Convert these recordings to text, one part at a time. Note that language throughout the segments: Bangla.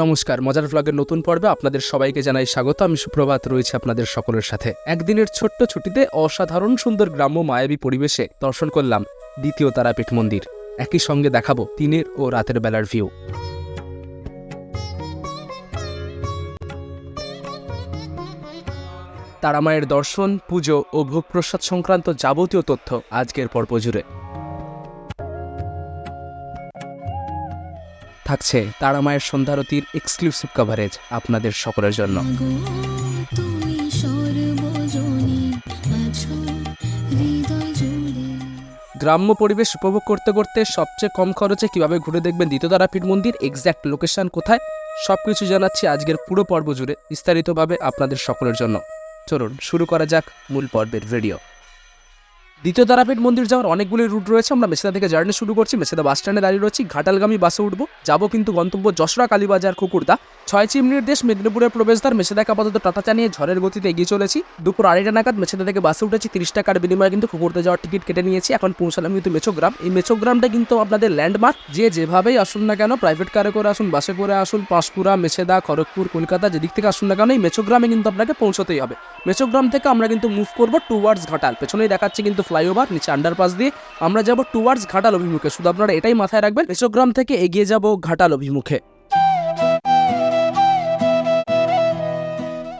নমস্কার, মজার ব্লগের নতুন পর্বে আপনাদের সবাইকে জানাই স্বাগত। আমি সুপ্রভাত, রয়েছে আপনাদের সকলের সাথে। একদিনের ছোট্ট ছুটিতে অসাধারণ সুন্দর গ্রাম্য মায়াবী পরিবেশে দর্শন করলাম দ্বিতীয় তারাপীঠ মন্দির। একই সঙ্গে দেখাবো দিনের ও রাতের বেলার ভিউ তারামায়ের দর্শন, পুজো ও ভোগপ্রসাদ সংক্রান্ত যাবতীয় তথ্য আজকের পর্ব জুড়ে। থাকছে তারামায়ের সন্ধ্যারতির এক্সক্লুসিভ কভারেজ আপনাদের সকলের জন্য। গ্রাম্য পরিবেশ উপভোগ করতে করতে সবচেয়ে কম খরচে কীভাবে ঘুরে দেখবেন দ্বিতীয় মন্দির এক্স্যাক্ট লোকেশন কোথায় সব কিছু জানাচ্ছি আজকের পুরো পর্ব জুড়ে বিস্তারিতভাবে আপনাদের সকলের জন্য। চলুন শুরু করা যাক মূল পর্বের ভিডিও দ্বিতীয় তারাপীঠ মন্দির যাওয়ার অনেকগুলি রুট রয়েছে, আমরা মেসেদা থেকে জার্নি শুরু করছি মেসেদা বাস স্ট্যান্ডে দাঁড়িয়ে রয়েছি, ঘাটালগামী বাসে উঠবো, যাব কিন্তু গন্তব্য যশোরা কালীবাজার কুকুরদা। ছয় চিমনির দেশ মেদিনীপুরের প্রবেশদ্বার মেছেদাকে আপাতত টাটা চানিয়ে ঝড়ের গতিতে এগিয়ে চলেছি। দুপুর আড়াইটা নাগাদ মেছেদা থেকে বাসে উঠেছি, তিরিশ টাকার বিনিময়ে কিন্তু কুকুরদা যাওয়ার টিকিট কেটে নিয়েছি। এখন পৌঁছালাম কিন্তু মেছোগ্রাম। এই মেছোগ্রামটা কিন্তু আপনাদের ল্যান্ডমার্ক। যে যেভাবেই আসুন না কেন প্রাইভেট কারে করে আসুন বাসে করে আসুন, পাঁশকুড়া, মেছেদা, খড়গপুর, কলকাতা, যেদিক থেকে আসুন না কেন, এই মেছোগ্রামে কিন্তু আপনাকে পৌঁছতেই হবে। মেছোগ্রাম থেকে আমরা কিন্তু মুভ করব টুয়ার্ডস ঘাটাল। পেছনেই দেখাচ্ছে কিন্তু ফ্লাইওভার নিচে আন্ডারপাস দিয়ে আমরা যাব টুয়ার্ডস ঘাটাল অভিমুখে। শুধু আপনারা এটাই মাথায় রাখবেন মেচোগ্রাম থেকে এগিয়ে যাব ঘাটাল অভিমুখে।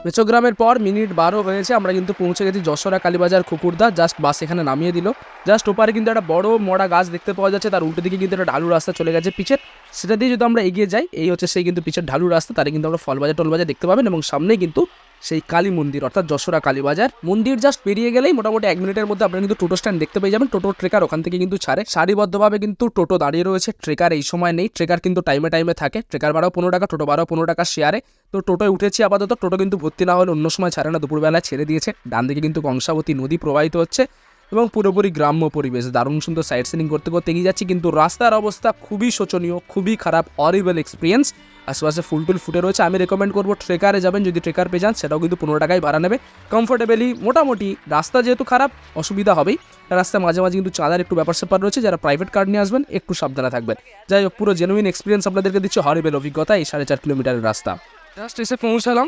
মেচোগ্রামের পর মিনিট বারো হয়েছে, আমরা কিন্তু পৌঁছে গেছি যশোরা কালীবাজার কুকুরদা জাস্ট বাস এখানে নামিয়ে দিল। জাস্ট ওপারে কিন্তু একটা বড় মরা গাছ দেখতে পাওয়া যাচ্ছে, তার উল্টো দিকে কিন্তু একটা ঢালু রাস্তা চলে গেছে পিছের। সেটা দিয়ে যদি আমরা এগিয়ে যাই, এই হচ্ছে সেই কিন্তু পিছের ঢালু রাস্তা, তারে কিন্তু আমরা ফলবাজার টলবাজার দেখতে পাবেন এবং সামনেই কিন্তু সেই কালী মন্দির, অর্থাৎ যশোরা কালীবাজার মন্দির জাস্ট পেরিয়ে গেলেই মোটামুটি এক মিনিটের মধ্যে আপনারা কিন্তু টোটো স্ট্যান্ড দেখতে পেয়ে যাবেন। টোটো ট্রেকার ওখান থেকে কিন্তু ছাড়ে। সারিবদ্ধভাবে কিন্তু টোটো দাঁড়িয়ে রয়েছে। ট্রেকার এই সময় নেই। ট্রেকার কিন্তু টাইমে টাইমে থাকে। ট্রেকার ভাড়াও পনেরো টাকা, টোটো ভাড়াও পনেরো টাকা শেয়ারে তো টোটোয় উঠেছি আপাতত। টোটো কিন্তু ভর্তি না হলে অন্য সময় ছাড়ে না। দুপুরবেলায় ছেড়ে দিয়েছে। ডান দিকে কিন্তু কংসাবতী নদী প্রবাহিত হচ্ছে। এবং পুরোপুরি গ্রাম্য পরিবেশ। দারুণ সুন্দর সাইড সিনিং করতে করতে এগিয়ে যাচ্ছি, কিন্তু রাস্তার অবস্থা খুবই শোচনীয়, খুবই খারাপ অরিবল এক্সপিরিয়েন্স আশেপাশে ফুল টুল ফুটে রয়েছে, আমি রেকমেন্ড করব ট্রেকারে যাবেন, যদি ট্রেকার পেয়ে যান, সেটাও কিন্তু পনেরো টাকায় ভাড়া নেবে। কমফোর্টেবলি মোটামুটি রাস্তা যেহেতু খারাপ, অসুবিধা হবেই। রাস্তায় মাঝে মাঝে কিন্তু চাঁদার একটু ব্যাপার স্যাপার রয়েছে, যারা প্রাইভেট কার নিয়ে আসবেন, একটু সাবধানে থাকবেন। যাই হোক, পুরো জেনুইন এক্সপিরিয়েন্স আপনাদেরকে দিচ্ছে হরিবেল অভিজ্ঞতা, এই সাড়ে চার কিলোমিটারের রাস্তা। জাস্ট এসে পৌঁছালাম,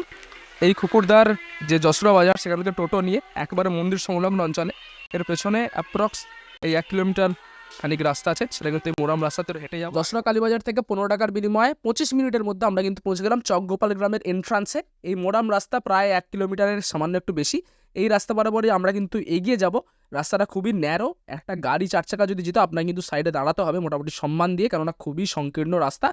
এই কুকুরদার যে যশোরা বাজার, সেখান থেকে টোটো নিয়ে, একবারে মন্দির সংলগ্ন অঞ্চলে। এর পেছনে অ্যাপ্রক্স এই এক কিলোমিটার খানিক রাস্তা আছে, সেটা কিন্তু মোরাম রাস্তাতে হেঁটে যাব। দশরা কালীবাজার থেকে পনেরো টাকার বিনিময়ে পঁচিশ মিনিটের মধ্যে আমরা কিন্তু পৌঁছে গেলাম চকগোপাল গ্রামের এন্ট্রান্সে এই মোরাম রাস্তা প্রায় এক কিলোমিটারের সামান্য একটু বেশি। এই রাস্তা বরাবরই আমরা কিন্তু এগিয়ে যাব। রাস্তাটা খুবই ন্যারো একটা গাড়ি চার চাকা যদি যেত আপনার কিন্তু সাইডে দাঁড়াতে হবে, মোটামুটি সম্মান দিয়ে, কেননা খুবই সংকীর্ণ রাস্তা।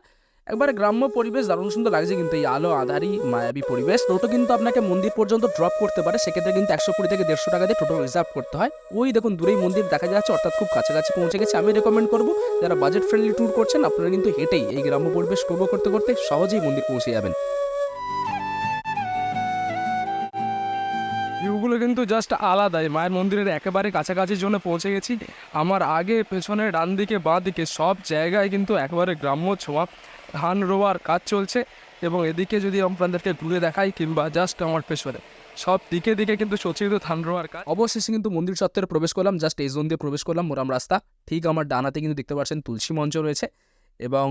একবারে গ্রাম্য পরিবেশ দারুণ সুন্দর লাগছে কিন্তু এই আলো আধারি মায়াবী পরিবেশ। টোটো কিন্তু আপনাকে মন্দির পর্যন্ত ড্রপ করতে পারে, সেক্ষেত্রে কিন্তু একশো কুড়ি থেকে দেড়শো টাকা দিয়ে টোটো রিজার্ভ করতে হয়। ওই দেখুন, দূরেই মন্দির দেখা যাচ্ছে, অর্থাৎ খুব কাছাকাছি পৌঁছে গেছে। আমি রেকমেন্ড করব, যারা বাজেট ফ্রেন্ডলি ট্যুর করছেন, আপনারা কিন্তু হেঁটেই এই গ্রাম্য পরিবেশ উপভোগ করতে করতে সহজেই মন্দির পৌঁছে যাবেন। ভিউগুলো কিন্তু জাস্ট আলাদাই। মায়ের মন্দিরের একেবারে কাছাকাছির জন্য পৌঁছে গেছি। আমার আগে পেছনে ডান দিকে বাঁ দিকে সব জায়গায় কিন্তু একেবারে গ্রাম্য ছোঁয়া। ধান রোয়ার কাজ চলছে এবং এদিকে যদি আপনাদেরকে ঘুরে দেখাই কিংবা জাস্ট আমার পেছনে, সব দিকে দিকে কিন্তু সচিত ধান রোয়ার কাজ। অবশেষে কিন্তু মন্দির চত্বরে প্রবেশ করলাম জাস্ট এই জোন দিয়ে প্রবেশ করলাম, মোরাম রাস্তা। ঠিক আমার ডানাতে কিন্তু দেখতে পাচ্ছেন তুলসী মঞ্চ রয়েছে এবং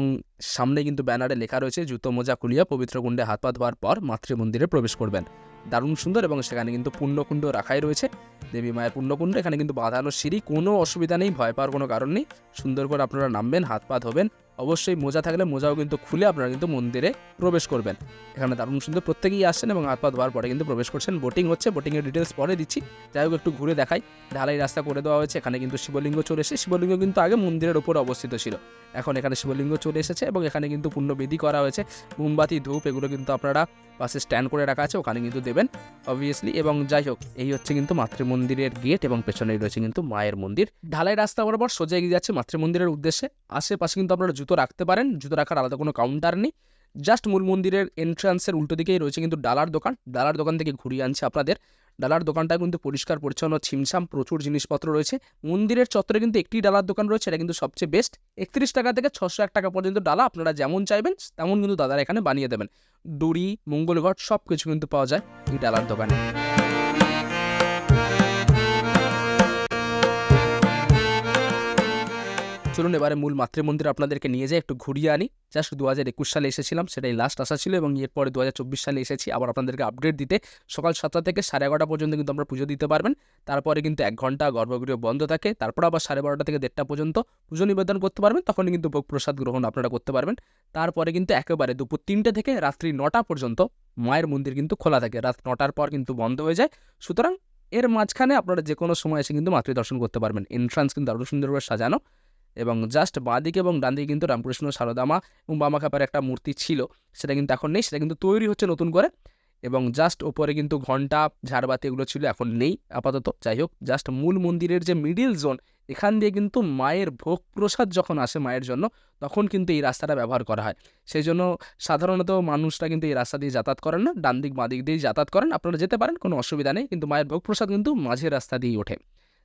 সামনে কিন্তু ব্যানারে লেখা রয়েছে, জুতো মোজা কুলিয়া পবিত্র কুণ্ডে হাত পা ধোয়ার পর মাতৃ মন্দিরে প্রবেশ করবেন। দারুণ সুন্দর এবং সেখানে কিন্তু পুণ্যকুণ্ড রাখাই রয়েছে। দেবী মায়ের পুণ্যকুণ্ড, এখানে কিন্তু বাঁধানো সিঁড়ি, কোনো অসুবিধা নেই, ভয় পাওয়ার কোনো কারণ নেই। সুন্দর করে আপনারা নামবেন, হাত পা ধোবেন অবশ্যই মোজা থাকলে মোজাও কিন্তু খুলে আপনারা কিন্তু মন্দিরে প্রবেশ করবেন। এখানে দারুণ সুন্দর প্রত্যেকেই আসছেন এবং হাত পা ধোয়ার পরে কিন্তু প্রবেশ করছেন। বোটিং হচ্ছে বোটিংয়ের ডিটেলস পরে দিচ্ছি। যাই হোক, একটু ঘুরে দেখাই। ঢালাই রাস্তা করে দেওয়া হয়েছে। এখানে কিন্তু শিবলিঙ্গ চলে এসেছে। শিবলিঙ্গ কিন্তু আগে মন্দিরের ওপর অবস্থিত ছিল। এখন এখানে শিবলিঙ্গ চলে এসেছে এবং এখানে কিন্তু পুণ্যবিধি করা হয়েছে। মোমবাতি, ধূপ এগুলো কিন্তু আপনারা পাশে স্ট্যান্ড করে রাখা আছে, ওখানে কিন্তু দেবেন অবভিয়াসলি এবং যাই হোক, এই হচ্ছে কিন্তু মাতৃমন্দিরের গেট এবং পেছনে রয়েছে কিন্তু মায়ের মন্দির। ঢালাই রাস্তা বরাবর সোজা এগিয়ে যাচ্ছে মাতৃমন্দিরের উদ্দেশ্যে। আশেপাশে কিন্তু আপনারা জুতো রাখতে পারেন, জুতো রাখার আলাদা কোনো কাউন্টার নেই। জাস্ট মূল মন্দিরের এন্ট্রান্সের উল্টো দিকেই রয়েছে কিন্তু ডালার দোকান। ডালার দোকান থেকে ঘুরিয়ে আনছে আপনাদের। ডালার দোকানটা কিন্তু পরিষ্কার, পরিচ্ছন্ন, ছিমছাম প্রচুর জিনিসপত্র রয়েছে। মন্দিরের চত্বরে কিন্তু একটি ডালার দোকান রয়েছে, এটা কিন্তু সবচেয়ে বেস্ট একত্রিশ টাকা থেকে ছশো এক টাকা পর্যন্ত ডালা, আপনারা যেমন চাইবেন, তেমন কিন্তু দাদারা এখানে বানিয়ে দেবেন। দড়ি মঙ্গলঘট সব কিছু কিন্তু পাওয়া যায় এই ডালার দোকানে। চলুন এবারে মূল মাতৃমন্দির আপনাদেরকে নিয়ে যাই, একটু ঘুরিয়ে আনি। জাস্ট দু হাজার একুশ সালে এসেছিলাম, সেটাই লাস্ট আসা ছিল এবং এরপরে দু হাজার চব্বিশ সালে এসেছি, আবার আপনাদেরকে আপডেট দিতে। সকাল সাতটা থেকে সাড়ে এগারোটা পর্যন্ত কিন্তু আমরা পুজো দিতে পারবেন। তারপরে কিন্তু এক ঘণ্টা গর্ভগৃহ বন্ধ থাকে, তারপর আবার সাড়ে বারোটা থেকে দেড়টা পর্যন্ত পুজো নিবেদন করতে পারবেন তখন কিন্তু ভোগ প্রসাদ গ্রহণ আপনারা করতে পারবেন। তারপরে কিন্তু একেবারে দুপুর তিনটে থেকে রাত্রি নটা পর্যন্ত মায়ের মন্দির কিন্তু খোলা থাকে। রাত নটার পর কিন্তু বন্ধ হয়ে যায়। সুতরাং এর মাঝখানে আপনারা যে কোনো সময় এসে কিন্তু মাতৃ দর্শন করতে পারবেন। এন্ট্রান্স কিন্তু আরও সুন্দরভাবে সাজানো। এবং জাস্ট বাঁদিকে এবং ডান দিকে কিন্তু রামকৃষ্ণ, সারদামা এবং বামা খাপার একটা মূর্তি ছিল। সেটা কিন্তু এখন নেই, সেটা কিন্তু তৈরি হচ্ছে নতুন করে এবং জাস্ট ওপরে কিন্তু ঘণ্টা, ঝাড়বাতি এগুলো ছিল, এখন নেই আপাতত। যাই হোক জাস্ট মূল মন্দিরের যে মিডিল জোন এখান দিয়ে কিন্তু মায়ের ভোগ প্রসাদ যখন আসে মায়ের জন্য, তখন কিন্তু এই রাস্তাটা ব্যবহার করা হয়। সেই জন্য সাধারণত মানুষরা কিন্তু এই রাস্তা দিয়ে যাতায়াত করেন না ডান দিক বাঁ দিক দিয়েই যাতায়াত করেন। আপনারা যেতে পারেন, কোনো অসুবিধা নেই, কিন্তু মায়ের ভোগ প্রসাদ কিন্তু মাঝের রাস্তা দিয়েই ওঠে।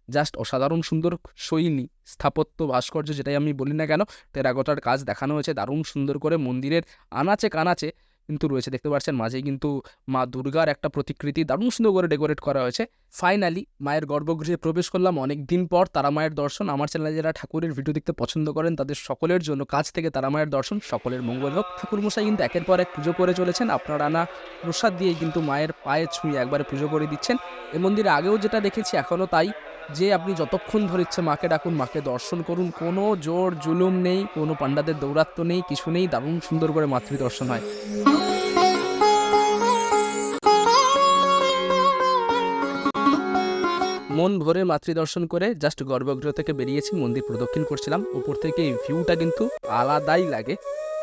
জাস্ট অসাধারণ সুন্দর শৈলী, স্থাপত্য, ভাস্কর্য যেটাই আমি বলি না কেন, টেরাকোটার কাজ দেখানো হয়েছে, দারুণ সুন্দর করে মন্দিরের আনাচে কানাচে কিন্তু রয়েছে। দেখতে পাচ্ছেন, মাঝেই কিন্তু মা দুর্গার একটা প্রতিকৃতি, দারুণ সুন্দর করে ডেকোরেট করা হয়েছে। ফাইনালি মায়ের গর্ভগৃহে প্রবেশ করলাম। অনেক দিন পর তারা মায়ের দর্শন। আমার চ্যানেলে যারা ঠাকুরের ভিডিও দেখতে পছন্দ করেন, তাদের সকলের জন্য কাজ থেকে তারা মায়ের দর্শন, সকলের মঙ্গল হোক। ঠাকুর মশাই কিন্তু একের পর এক পুজো করে চলেছেন। আপনারা না প্রসাদ দিয়ে কিন্তু মায়ের পায়ে ছুঁয়ে একবারে পুজো করে দিচ্ছেন। এ মন্দিরে আগেও যেটা দেখেছি এখনও তাই। যে আপনি যতক্ষণ ধরে ইচ্ছে মাকে ডাকুন, মাকে দর্শন করুন, কোনো জোর জুলুম নেই, কোনো পাণ্ডাদের দৌরাত্ম্য নেই, কিছু নেই, দারুণ সুন্দর করে মাতৃ দর্শন হয়। মন ভরে মাতৃদর্শন করে জাস্ট গর্ভগৃহ থেকে বেরিয়েছি, মন্দির প্রদক্ষিণ করছিলাম। উপর থেকে এই ভিউটা কিন্তু আলাদাই লাগে।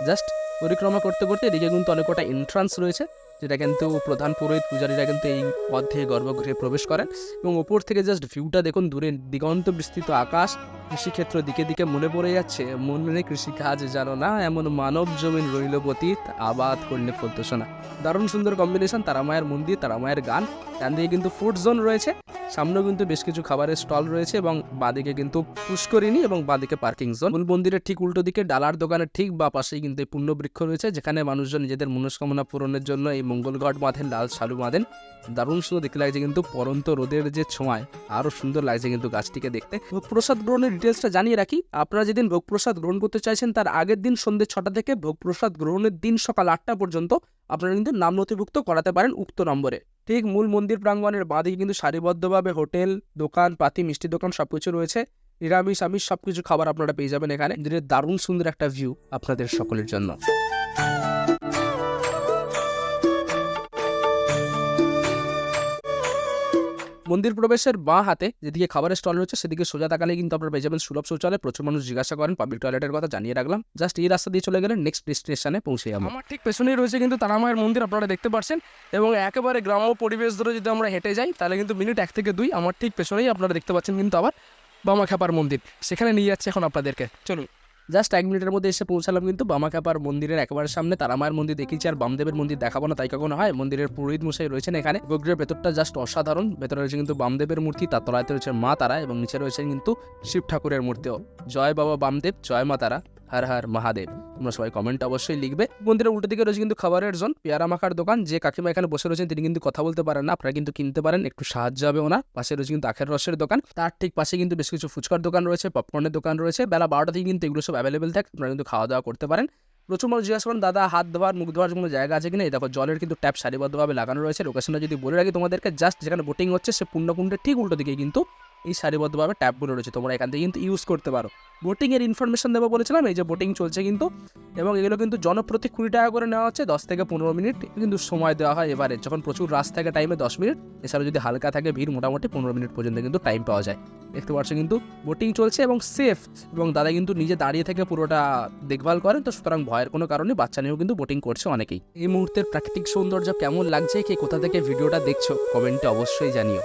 জাস্ট পরিক্রমা করতে করতে এদিকে কিন্তু অনেক কটা এন্ট্রান্স রয়েছে। যেটা কিন্তু প্রধান পুরোহিত পূজারীরা কিন্তু এই পথ দিয়ে গর্ভগৃহে প্রবেশ করেন এবং ওপর থেকে জাস্ট ভিউটা দেখুন, দূরে দিগন্ত বিস্তৃত আকাশ, কৃষিক্ষেত্র দিকে দিকে মনে পড়ে যাচ্ছে। মনে কৃষিকাজ জানো না, এমন মানব জমিন রইল পতীত, আবাদ করলে ফলতো শোনা দারুণ সুন্দর কম্বিনেশন তারামায়ের মন্দির, তারামায়ের গান। ডান দিকে কিন্তু ফুড জোন রয়েছে, সামনেও কিন্তু বেশ কিছু খাবারের স্টল রয়েছে এবং বাদিকে কিন্তু পুষ্করিণী এবং বাদিকে পার্কিং জোন মূল মন্দিরের ঠিক উল্টো দিকে ডালার দোকানের ঠিক বা পাশেই কিন্তু এই পুণ্যবৃক্ষ রয়েছে, যেখানে মানুষজন নিজেদের মনস্কামনা পূরণের জন্য এই মঙ্গলগড় বাঁধেন, লাল শালু বাঁধেন। দারুণ সুন্দর দেখতে লাগছে কিন্তু, পরন্ত রোদের যে ছোঁয়ায় আরও সুন্দর লাগছে কিন্তু গাছটিকে দেখতে। ভোগ প্রসাদ গ্রহণের ডিটেলসটা জানিয়ে রাখি, আপনারা যেদিন ভোগ প্রসাদ গ্রহণ করতে চাইছেন, তার আগের দিন সন্ধ্যে ছটা থেকে ভোগ প্রসাদ গ্রহণের দিন সকাল আটটা পর্যন্ত আপনারা কিন্তু নাম নথিভুক্ত করাতে পারেন উক্ত নম্বরে। ঠিক মূল মন্দির প্রাঙ্গণের বাঁদিকে কিন্তু সারিবদ্ধভাবে হোটেল, দোকান, পাতি মিষ্টি দোকান সব কিছু রয়েছে। নিরামিষ, আমিষ সব কিছু খাবার আপনারা পেয়ে যাবেন এখানে। দারুণ সুন্দর একটা ভিউ আপনাদের সকলের জন্য। মন্দির প্রবেশের বাঁ হাতে যেদিকে খাবারের স্টল রয়েছে, সেদিকে সোজা তাকালে কিন্তু আপনারা পেয়ে যাবেন সুলভ শৌচালয়। প্রচুর মানুষ জিজ্ঞাসা করেন পাবলিক টয়লেটের কথা জানিয়ে রাখলাম। জাস্ট এই রাস্তা দিয়ে চলে গেলে নেক্সট ডেস্টিনেশনে পৌঁছে যাব। আমার ঠিক পেছনেই রয়েছে কিন্তু তারামায়ের মন্দির, আপনারা দেখতে পাচ্ছেন এবং একেবারে গ্রাম্য পরিবেশ ধরে যদি আমরা হেঁটে যাই, তাহলে কিন্তু মিনিট এক থেকে দুই, আমার ঠিক পেছনেই আপনারা দেখতে পাচ্ছেন কিন্তু আবার বামা বামাখ্যাপার মন্দির। সেখানে নিয়ে যাচ্ছে এখন আপনাদেরকে। চলুন। জাস্ট এক মিনিটের মধ্যে এসে পৌঁছালাম কিন্তু বামাখ্যাপার মন্দিরের একেবারে সামনে। তারামায়ের মন্দির দেখিয়েছি আর বামদেবের মন্দির দেখাবো না, তাই কখনো হয়? মন্দিরের পুরোহিত মশাই রয়েছেন এখানে। গগ্রের ভেতরটা জাস্ট অসাধারণ। ভেতরে রয়েছে কিন্তু বামদেবের মূর্তি, তার তলাতে রয়েছে মা তারা এবং নিচে রয়েছে কিন্তু শিব ঠাকুরের মূর্তিও। জয় বাবা বামদেব, জয় মা তারা। হর হর মহাদেব। তোমরা সবাই কমেন্ট অবশ্যই লিখবে। মন্দিরের উল্টো দিকে রয়েছে কিন্তু খাবারের জোন, পেয়ারা মাখার দোকান। যে কাকিমা এখানে বসে রয়েছেন, তিনি কিন্তু কথা বলতে পারেন না, আপনারা কিন্তু কিনতে পারেন, একটু সাহায্য হবে ওনার। পাশে রয়েছে কিন্তু আখের রসের দোকান। তার ঠিক পাশে কিন্তু বেশ কিছু ফুচকার দোকান রয়েছে পপকর্নের দোকান রয়েছে। বেলা বারোটা থেকে কিন্তু এগুলো সব অ্যাভেলেবেল থাকে আপনারা কিন্তু খাওয়া দাওয়া করতে পারেন। প্রচুর মানুষ জিজ্ঞাসা করেন, দাদা, হাত ধোয়ার, মুখ ধোয়ার কোনো জায়গা আছে কিনা? দেখো, জলের কিন্তু ট্যাপ সারিবদ্ধভাবে লাগানো রয়েছে। লোকেশনটা যদি বলে রাখি তোমাদেরকে জাস্ট যেখানে বোটিং হচ্ছে, সে পূর্ণকুণ্ডের ঠিক উল্টো দিকে কিন্তু এই সারিবদ্ধভাবে ট্যাপগুলো রয়েছে, তোমরা এখান থেকে কিন্তু ইউজ করতে পারো। বোটিংয়ের ইনফরমেশন দেবো বলেছিলাম, এই যে বোটিং চলছে কিন্তু, এবং এগুলো কিন্তু জনপ্রতি কুড়ি টাকা করে নেওয়া হচ্ছে, দশ থেকে পনেরো মিনিট কিন্তু সময় দেওয়া হয় এবারে যখন প্রচুর রাস থাকে টাইমে দশ মিনিট এছাড়া যদি হালকা থাকে ভিড় মোটামুটি পনেরো মিনিট পর্যন্ত কিন্তু টাইম পাওয়া যায়। দেখতে পাচ্ছ কিন্তু বোটিং চলছে এবং সেফ এবং দাদা কিন্তু নিজে দাঁড়িয়ে থেকে পুরোটা দেখভাল করেন, তো সুতরাং ভয়ের কোনো কারণে বাচ্চা নিয়েও কিন্তু বোটিং করছে অনেকেই। এই মুহূর্তের প্রাকৃতিক সৌন্দর্য কেমন লাগছে, কে কোথা থেকে ভিডিওটা দেখছ, কমেন্টে অবশ্যই জানিও।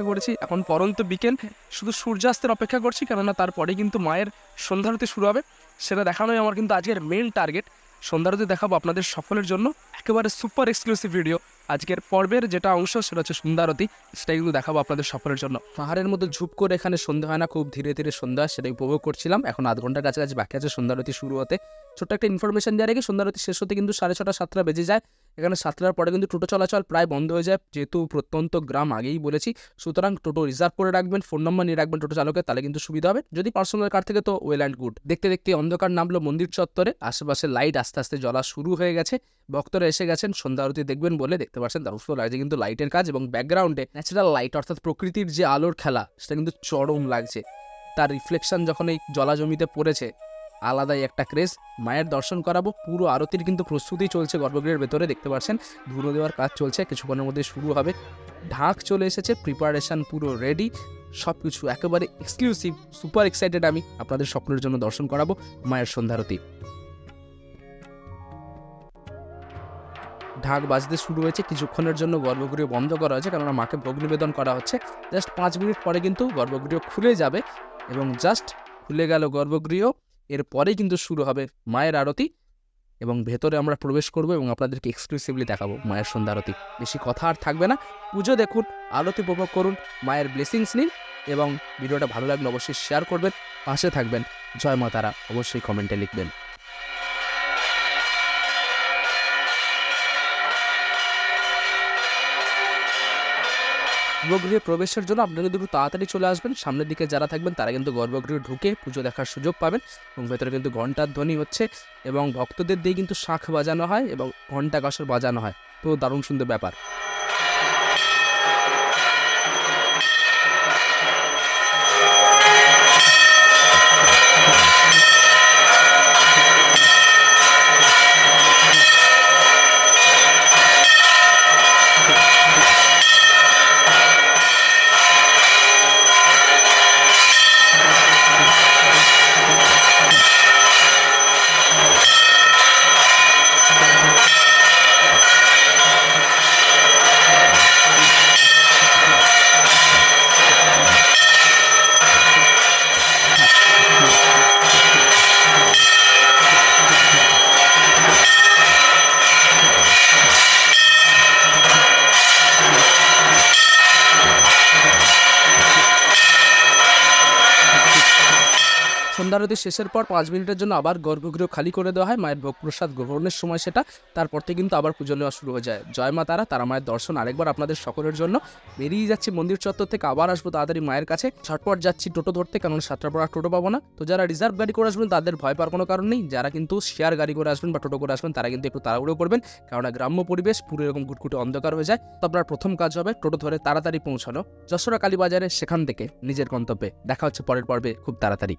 অপেক্ষা করেছি এখন পরন্ত বিকেল। শুধু সূর্যাস্তের অপেক্ষা করছি, কেননা তারপরে কিন্তু মায়ের সন্ধ্যারতি শুরু হবে। সেটা দেখানোই আমার কিন্তু আজকের মেন টার্গেট সন্ধ্যারতি দেখাবো আপনাদের সকলের জন্য। একেবারে সুপার এক্সক্লুসিভ ভিডিও আজকের পর্বের যেটা অংশ, সেটা হচ্ছে সুন্দরতী সেটা কিন্তু দেখাবো আপনাদের সকলের জন্য। পাহাড়ের মধ্যে ঝুপ করে এখানে সন্ধ্যা হয় না, খুব ধীরে ধীরে সন্ধ্যা সেটা উপভোগ করছিলাম। এখন আধ ঘণ্টার কাছাকাছি বাকি আছে সুন্দরতী শুরু হতে। ছোট্ট একটা ইনফরমেশন দেওয়ার আগে সুন্দরতী শেষ হতে কিন্তু সাড়ে ছটা, সাতটা বেজে যায়। এখানে সাতটার পরে কিন্তু টোটো চলাচল প্রায় বন্ধ হয়ে যায়, যেহেতু প্রত্যন্ত গ্রাম আগেই বলেছি। সুতরাং টোটো রিজার্ভ করে রাখবেন ফোন নম্বর নিয়ে রাখবেন টোটো চালকের, তাহলে কিন্তু সুবিধা হবে। যদি পার্সোনাল কার থেকে তো ওয়েল অ্যান্ড গুড দেখতে দেখতে অন্ধকার নামলো মন্দির চত্বরে, আশেপাশে লাইট আস্তে আস্তে জ্বলা শুরু হয়ে গেছে। ভক্তরা এসে গেছেন, সন্ধ্যা আরতি দেখবেন বলে দেখতে পাচ্ছেন। দারুণ লাগছে কিন্তু লাইটের কাজ এবং ব্যাকগ্রাউন্ডে ন্যাচারাল লাইট অর্থাৎ প্রকৃতির যে আলোর খেলা, সেটা কিন্তু চরম লাগছে। তার রিফ্লেকশন যখন এই জলা জমিতে পড়েছে আলাদাই একটা ক্রেজ। মায়ের দর্শন করাবো, পুরো আরতির কিন্তু প্রস্তুতি চলছে গর্ভগৃহের ভেতরে, দেখতে পাচ্ছেন? ধুলো দেওয়ার কাজ চলছে, কিছুক্ষণের মধ্যে শুরু হবে। ঢাক চলে এসেছে প্রিপারেশন পুরো রেডি সব কিছু একেবারে এক্সক্লুসিভ সুপার এক্সাইটেড আমি আপনাদের স্বপ্নের জন্য দর্শন করাবো মায়ের সন্ধ্যারতি। ঢাক বাজতে শুরু হয়েছে, কিছুক্ষণের জন্য গর্ভগৃহ বন্ধ করা হয়েছে, কেননা মাকে ভোগ নিবেদন করা হচ্ছে। জাস্ট পাঁচ মিনিট পরে কিন্তু গর্ভগৃহ খুলে যাবে এবং জাস্ট খুলে গেল গর্ভগৃহ। এরপরেই কিন্তু শুরু হবে মায়ের আরতি এবং ভেতরে আমরা প্রবেশ করব এবং আপনাদেরকে এক্সক্লুসিভলি দেখাবো মায়ের সন্ধ্যা আরতি। বেশি কথা আর থাকবে না। পুজো দেখুন, আরতি উপভোগ করুন, মায়ের ব্লেসিংস নিন এবং ভিডিওটা ভালো লাগলে অবশ্যই শেয়ার করবেন, পাশে থাকবেন। জয় মাতারা অবশ্যই কমেন্টে লিখবেন। গর্ভগৃহে প্রবেশের জন্য আপনারা কিন্তু একটু তাড়াতাড়ি চলে আসবেন। সামনের দিকে যারা থাকবেন, তারা কিন্তু গর্ভগৃহে ঢুকে পুজো দেখার সুযোগ পাবেন এবং ভেতরে কিন্তু ঘণ্টার ধ্বনি হচ্ছে এবং ভক্তদের দিয়ে কিন্তু শাঁখ বাজানো হয় এবং ঘণ্টা কাসর বাজানো হয়। তো দারুণ সুন্দর ব্যাপার। সন্ধ্যারতি শেষের পর পাঁচ মিনিটের জন্য আবার গর্ভগৃহ খালি করে দেওয়া হয়। মায়ের ভোগ প্রসাদ গ্রহণের সময় সেটা। তারপর থেকে কিন্তু আবার পুজো নেওয়া শুরু হয়ে যায়। জয় মা তারা তারা মায়ের দর্শন আরেকবার আপনাদের সকলের জন্য। বেরিয়ে যাচ্ছি মন্দির চত্বর থেকে, আবার আসব তাড়াতাড়ি মায়ের কাছে। ঝটপট যাচ্ছি টোটো ধরতে কারণ সাতটার পর টোটো পাবো না। তো যারা রিজার্ভ গাড়ি করে আসবেন, তাদের ভয় পাওয়ার কোনো কারণ নেই। যারা কিন্তু শেয়ার গাড়ি করে আসবেন বা টোটো করে আসবেন, তারা কিন্তু একটু তাড়াহুড়ো করবেন। কারণ গ্রাম্য পরিবেশ পুরো এরকম ঘুটঘুটে অন্ধকার হয়ে যায়। তো আপনার প্রথম কাজ হবে টোটো ধরে তাড়াতাড়ি পৌঁছানো। যশোরা কালীবাজারে সেখান থেকে নিজের গন্তব্যে। দেখা হচ্ছে পরের পর্বে খুব তাড়াতাড়ি।